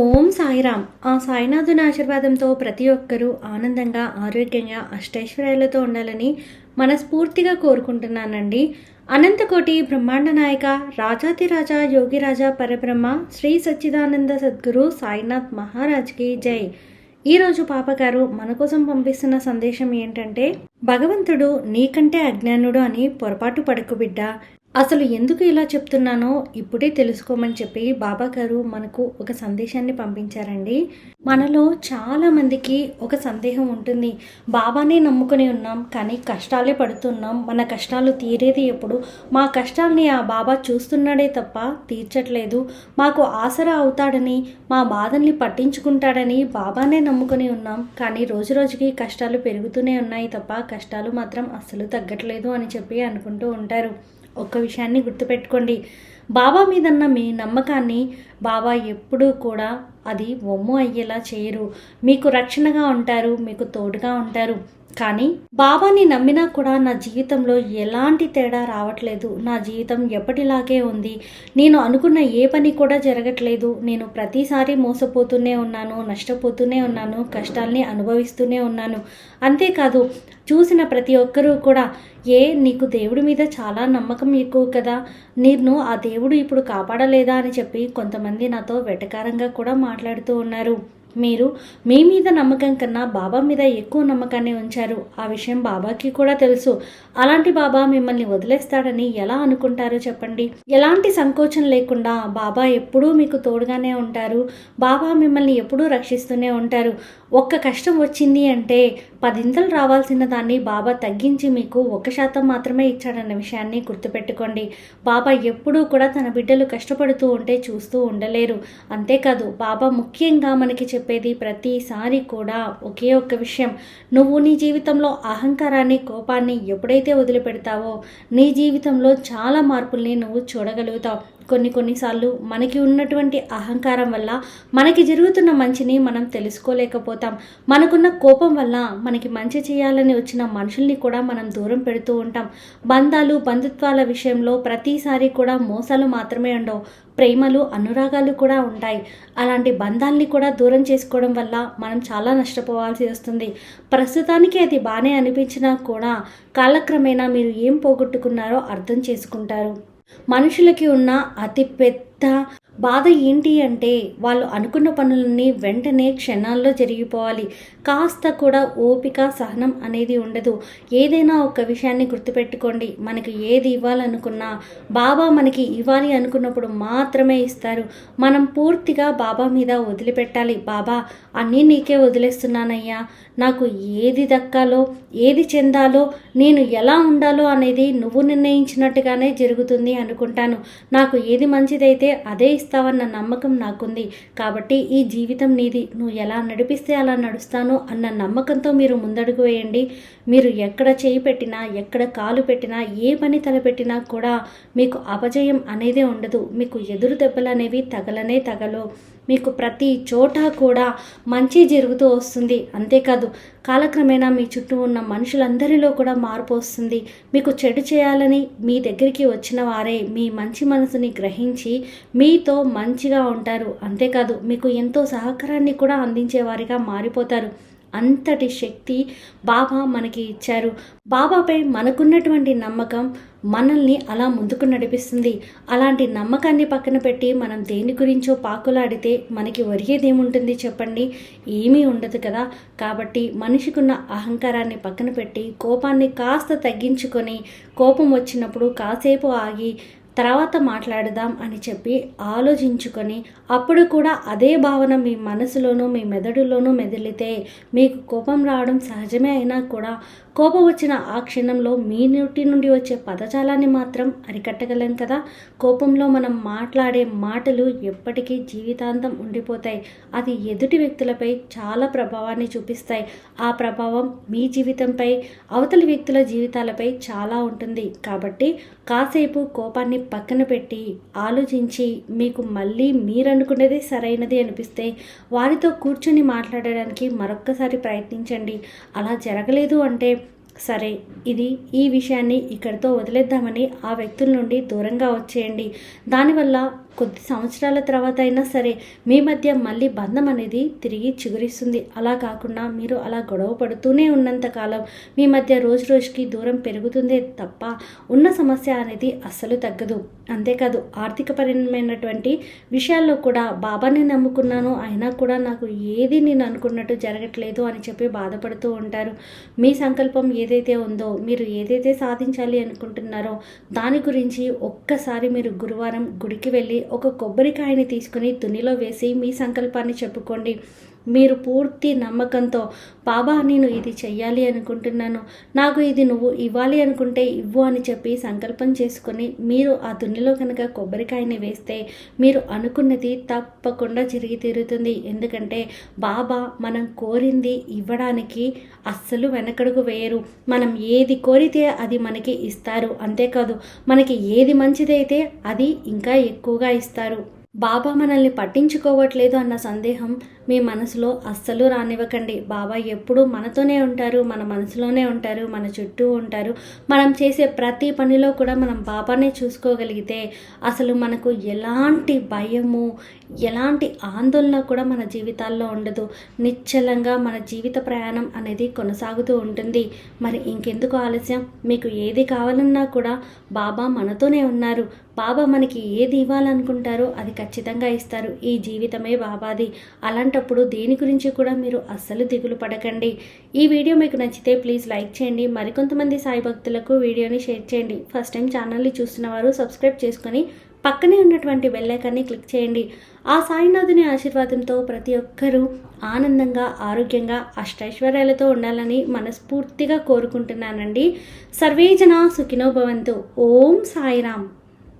ఓం సాయిరామ్. ఆ సాయినాథుని ఆశీర్వాదంతో ప్రతి ఒక్కరూ ఆనందంగా ఆరోగ్యంగా అష్టైశ్వర్యాలతో ఉండాలని మనస్ఫూర్తిగా కోరుకుంటున్నానండి. అనంతకోటి బ్రహ్మాండ నాయక రాజాతిరాజా యోగిరాజా పరబ్రహ్మ శ్రీ సచ్చిదానంద సద్గురు సాయినాథ్ మహారాజ్కి జై. ఈరోజు పాపగారు మన కోసం పంపిస్తున్న సందేశం ఏంటంటే భగవంతుడు నీకంటే అజ్ఞానుడు అని పొరపాటు పడకు బిడ్డ. అసలు ఎందుకు ఇలా చెప్తున్నానో ఇప్పుడే తెలుసుకోమని చెప్పి బాబా గారు మనకు ఒక సందేశాన్ని పంపించారండి. మనలో చాలా మందికి ఒక సందేహం ఉంటుంది. బాబానే నమ్ముకుని ఉన్నాం కానీ కష్టాలే పడుతున్నాం. మన కష్టాలు తీరేది ఎప్పుడు? మా కష్టాల్ని ఆ బాబా చూస్తున్నాడే తప్ప తీర్చట్లేదు. మాకు ఆసరా అవుతాడని మా బాధల్ని పట్టించుకుంటాడని బాబానే నమ్ముకుని ఉన్నాం. కానీ రోజు రోజుకి కష్టాలు పెరుగుతూనే ఉన్నాయి తప్ప కష్టాలు మాత్రం అస్సలు తగ్గట్లేదు అని చెప్పి అనుకుంటూ ఉంటారు. ఒక్క విషయాన్ని గుర్తుపెట్టుకోండి. బాబా మీదన్న మీ నమ్మకాన్ని బాబా ఎప్పుడూ కూడా అది ఒమ్ము అయ్యేలా చేయరు. మీకు రక్షణగా ఉంటారు మీకు తోడుగా ఉంటారు. కానీ బాబాని నమ్మినా కూడా నా జీవితంలో ఎలాంటి తేడా రావట్లేదు. నా జీవితం ఎప్పటిలాగే ఉంది. నేను అనుకున్న ఏ పని కూడా జరగట్లేదు. నేను ప్రతిసారి మోసపోతూనే ఉన్నాను నష్టపోతూనే ఉన్నాను కష్టాల్ని అనుభవిస్తూనే ఉన్నాను. అంతేకాదు చూసిన ప్రతి ఒక్కరూ కూడా ఏ నీకు దేవుడి మీద చాలా నమ్మకం ఎక్కువ కదా. నేను ఆ దేవుడు ఇప్పుడు కాపాడలేదా? అని చెప్పి కొంతమంది నాతో వెటకారంగా కూడా మాట్లాడుతూ ఉన్నారు. మీరు మీ మీద నమ్మకం కన్నా బాబా మీద ఎక్కువ నమ్మకాన్ని ఉంచారు. ఆ విషయం బాబాకి కూడా తెలుసు. అలాంటి బాబా మిమ్మల్ని వదిలేస్తాడని ఎలా అనుకుంటారో చెప్పండి? ఎలాంటి సంకోచం లేకుండా బాబా ఎప్పుడూ మీకు తోడుగానే ఉంటారు. బాబా మిమ్మల్ని ఎప్పుడూ రక్షిస్తూనే ఉంటారు. ఒక్క కష్టం వచ్చింది అంటే పదింతలు రావాల్సిన దాన్ని బాబా తగ్గించి మీకు ఒక శాతం మాత్రమే ఇచ్చాడన్న విషయాన్ని గుర్తుపెట్టుకోండి. బాబా ఎప్పుడూ కూడా తన బిడ్డలు కష్టపడుతూ ఉంటే చూస్తూ ఉండలేరు. అంతేకాదు బాబా ముఖ్యంగా మనకి చెప్పేది ప్రతిసారి కూడా ఒకే ఒక్క విషయం. నువ్వు నీ జీవితంలో అహంకారాన్ని కోపాన్ని ఎప్పుడైతే వదిలిపెడతావో నీ జీవితంలో చాలా మార్పుల్ని నువ్వు చూడగలుగుతావు. కొన్ని కొన్నిసార్లు మనకి ఉన్నటువంటి అహంకారం వల్ల మనకి జరుగుతున్న మంచిని మనం తెలుసుకోలేకపోతాం. మనకున్న కోపం వల్ల మనకి మంచి చేయాలని వచ్చిన మనుషుల్ని కూడా మనం దూరం పెడుతూ ఉంటాం. బంధాలు బంధుత్వాల విషయంలో ప్రతిసారి కూడా మోసాలు మాత్రమే ఉండవు. ప్రేమలు అనురాగాలు కూడా ఉంటాయి. అలాంటి బంధాల్ని కూడా దూరం చేసుకోవడం వల్ల మనం చాలా నష్టపోవాల్సి వస్తుంది. ప్రస్తుతానికి అది బాగానే అనిపించినా కూడా కాలక్రమేణా మీరు ఏం పోగొట్టుకున్నారో అర్థం చేసుకుంటారు. మనుషులకి ఉన్న అతి పెద్ద బాధ ఏంటి అంటే వాళ్ళు అనుకున్న పనులన్నీ వెంటనే క్షణాల్లో జరిగిపోవాలి. కాస్త కూడా ఓపిక సహనం అనేది ఉండదు. ఏదైనా ఒక విషయాన్ని గుర్తుపెట్టుకోండి. మనకి ఏది ఇవ్వాలనుకున్నా బాబా మనకి ఇవ్వాలి అనుకున్నప్పుడు మాత్రమే ఇస్తారు. మనం పూర్తిగా బాబా మీద వదిలిపెట్టాలి. బాబా అన్నీ నీకే వదిలేస్తున్నానయ్యా. నాకు ఏది దక్కాలో ఏది చెందాలో నేను ఎలా ఉండాలో అనేది నువ్వు నిర్ణయించినట్టుగానే జరుగుతుంది అనుకుంటాను. నాకు ఏది మంచిదైతే అదే ఇస్తావన్న నమ్మకం నాకుంది. కాబట్టి ఈ జీవితం నీది. నువ్వు ఎలా నడిపిస్తే అలా నడుస్తాను అన్న నమ్మకంతో మీరు ముందడుగు వేయండి. మీరు ఎక్కడ చేయి పెట్టినా ఎక్కడ కాలు పెట్టినా ఏ పని తలపెట్టినా కూడా మీకు అపజయం అనేదే ఉండదు. మీకు ఎదురు దెబ్బలు అనేవి తగలనే తగలు. మీకు ప్రతి చోట కూడా మంచి జరుగుతూ వస్తుంది. అంతేకాదు కాలక్రమేణా మీ చుట్టూ ఉన్న మనుషులందరిలో కూడా మార్పు వస్తుంది. మీకు చెడు చేయాలని మీ దగ్గరికి వచ్చిన వారే మీ మంచి మనసుని గ్రహించి మీతో మంచిగా ఉంటారు. అంతేకాదు మీకు ఎంతో సహకారాన్ని కూడా అందించేవారిగా మారిపోతారు. అంతటి శక్తి బాబా మనకి ఇచ్చారు. బాబాపై మనకున్నటువంటి నమ్మకం మనల్ని అలా ముందుకు నడిపిస్తుంది. అలాంటి నమ్మకాన్ని పక్కన పెట్టి మనం దేని గురించో పాకులాడితే మనకి ఒరిగేదేముంటుంది చెప్పండి? ఏమీ ఉండదు కదా. కాబట్టి మనిషికున్న అహంకారాన్ని పక్కన పెట్టి కోపాన్ని కాస్త తగ్గించుకొని కోపం వచ్చినప్పుడు కాసేపు ఆగి తర్వాత మాట్లాడదాం అని చెప్పి ఆలోచించుకొని అప్పుడు కూడా అదే భావన మీ మనసులోనూ మీ మెదడులోనూ మెదిలితే మీకు కోపం రావడం సహజమే అయినా కూడా కోపం వచ్చిన ఆ క్షణంలో మీ నోటి నుండి వచ్చే పదజాలాన్ని మాత్రం అరికట్టగలం కదా. కోపంలో మనం మాట్లాడే మాటలు ఎప్పటికీ జీవితాంతం ఉండిపోతాయి. అది ఎదుటి వ్యక్తులపై చాలా ప్రభావాన్ని చూపిస్తాయి. ఆ ప్రభావం మీ జీవితంపై అవతలి వ్యక్తుల జీవితాలపై చాలా ఉంటుంది. కాబట్టి కాసేపు కోపాన్ని పక్కన పెట్టి ఆలోచించి మీకు మళ్ళీ మీరనుకున్నదే సరైనది అనిపిస్తే వారితో కూర్చొని మాట్లాడడానికి మరొక్కసారి ప్రయత్నించండి. అలా జరగలేదు అంటే సరే ఇది ఈ విషయాన్ని ఇక్కడితో వదిలేద్దామని ఆ వ్యక్తుల నుండి దూరంగా వచ్చేయండి. దానివల్ల కొద్ది సంవత్సరాల తర్వాత అయినా సరే మీ మధ్య మళ్ళీ బంధం అనేది తిరిగి చిగురిస్తుంది. అలా కాకుండా మీరు అలా గొడవ పడుతూనే ఉన్నంత కాలం మీ మధ్య రోజు రోజుకి దూరం పెరుగుతుందే తప్ప ఉన్న సమస్య అనేది అస్సలు తగ్గదు. అంతేకాదు ఆర్థికపరమైనటువంటి విషయాల్లో కూడా బాబాని నమ్ముకున్నాను అయినా కూడా నాకు ఏది నేను అనుకున్నట్టు జరగట్లేదు అని చెప్పి బాధపడుతూ ఉంటారు. మీ సంకల్పం ఏదైతే ఉందో మీరు ఏదైతే సాధించాలి అనుకుంటున్నారో దాని గురించి ఒక్కసారి మీరు గురువారం గుడికి వెళ్ళి ఒక కొబ్బరికాయని తీసుకుని తునిలో వేసి మీ సంకల్పాన్ని చెప్పుకోండి. మీరు పూర్తి నమ్మకంతో బాబా నేను ఇది చెయ్యాలి అనుకుంటున్నాను. నాకు ఇది నువ్వు ఇవ్వాలి అనుకుంటే ఇవ్వు అని చెప్పి సంకల్పం చేసుకొని మీరు ఆ దున్నిలో కనుక కొబ్బరికాయని వేస్తే మీరు అనుకున్నది తప్పకుండా జరిగి తీరుతుంది. ఎందుకంటే బాబా మనం కోరింది ఇవ్వడానికి అస్సలు వెనకడుగు వేయరు. మనం ఏది కోరితే అది మనకి ఇస్తారు. అంతేకాదు మనకి ఏది మంచిదైతే అది ఇంకా ఎక్కువగా ఇస్తారు. బాబా మనల్ని పట్టించుకోవట్లేదు అన్న సందేహం మీ మనసులో అస్సలు రానివ్వకండి. బాబా ఎప్పుడూ మనతోనే ఉంటారు మన మనసులోనే ఉంటారు మన చుట్టూ ఉంటారు. మనం చేసే ప్రతి పనిలో కూడా మనం బాబానే చూసుకోగలిగితే అసలు మనకు ఎలాంటి భయము ఎలాంటి ఆందోళన కూడా మన జీవితాల్లో ఉండదు. నిశ్చలంగా మన జీవిత ప్రయాణం అనేది కొనసాగుతూ ఉంటుంది. మరి ఇంకెందుకు ఆలస్యం? మీకు ఏది కావాలన్నా కూడా బాబా మనతోనే ఉన్నారు. బాబా మనకి ఏది ఇవ్వాలనుకుంటారో అది ఖచ్చితంగా ఇస్తారు. ఈ జీవితమే బాబాది. అలాంటి అలాంటప్పుడు దేని గురించి కూడా మీరు అస్సలు దిగులు పడకండి. ఈ వీడియో మీకు నచ్చితే ప్లీజ్ లైక్ చేయండి. మరికొంతమంది సాయి భక్తులకు వీడియోని షేర్ చేయండి. ఫస్ట్ టైం ఛానల్ని చూస్తున్న వారు సబ్స్క్రైబ్ చేసుకొని పక్కనే ఉన్నటువంటి బెల్లైకాన్ని క్లిక్ చేయండి. ఆ సాయినాథుని ఆశీర్వాదంతో ప్రతి ఒక్కరూ ఆనందంగా ఆరోగ్యంగా అష్టైశ్వర్యాలతో ఉండాలని మనస్ఫూర్తిగా కోరుకుంటున్నానండి. సర్వేజన సుఖినో భవంతు. ఓం సాయిరామ్.